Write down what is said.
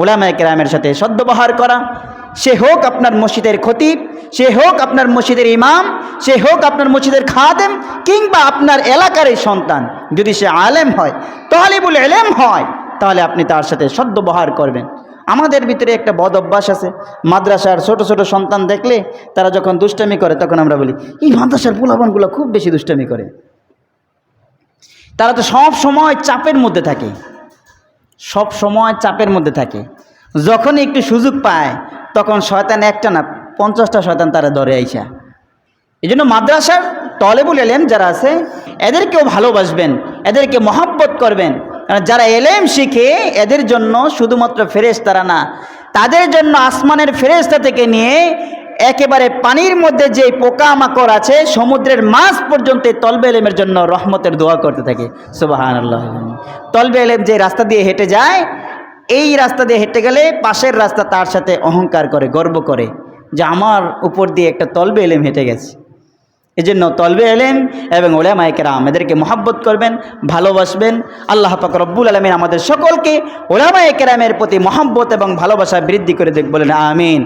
ওলামায় কেরামের সাথে সদ্ব্যবহার করা। সে হোক আপনার মসজিদের খতিব, সে হোক আপনার মসজিদের ইমাম, সে হোক আপনার মসজিদের খাদেম কিংবা আপনার এলাকারই সন্তান। যদি সে আলেম হয়, তালিবুল এলেম হয়, তাহলে আপনি তার সাথে সদ্ব্যবহার করবেন। আমাদের ভিতরে একটা বদ অভ্যাস আছে। মাদ্রাসার ছোট ছোট সন্তান দেখলে তারা যখন দুষ্টামি করে, তখন আমরা বলি, এই মাদ্রাসার পোলাপানগুলো খুব বেশি দুষ্টামি করে। তারা তো সব সময় চাপের মধ্যে থাকে। সব সময় চাপের মধ্যে থাকে। যখন একটু সুযোগ পায়, তখন শয়তান একটা না, পঞ্চাশটা শয়তান তারা ধরে আইসা। এই জন্য মাদ্রাসার তলেবুল এলেম যারা আছে, এদেরকেও ভালোবাসবেন, এদেরকে মহাব্বত করবেন। কারণ যারা এলেম শিখে, এদের জন্য শুধুমাত্র ফেরেস তারা না, তাদের জন্য আসমানের ফেরেস্তা থেকে নিয়ে একেবারে পানির মধ্যে যে পোকামাকড় আছে, সমুদ্রের মাছ পর্যন্ত তলবে এলেমের জন্য রহমতের দোয়া করতে থাকে। সুবাহান আল্লাহ তলবে এলেম যে রাস্তা দিয়ে হেঁটে যায়, এই রাস্তা দিয়ে হেঁটে গেলে পাশের রাস্তা তার সাথে অহংকার করে, গর্ব করে যে আমার উপর দিয়ে একটা তলবে এলেম হেঁটে গেছে। এই জন্য তলবে এলেম এবং ওলামায় কেরাম এদেরকে মহাব্বত করবেন, ভালোবাসবেন। আল্লাহ পাক রব্বুল আলমিন আমাদের সকলকে ওলামায় কেরামের প্রতি মহাব্বত এবং ভালোবাসা বৃদ্ধি করে দেখ বলেন আমিন।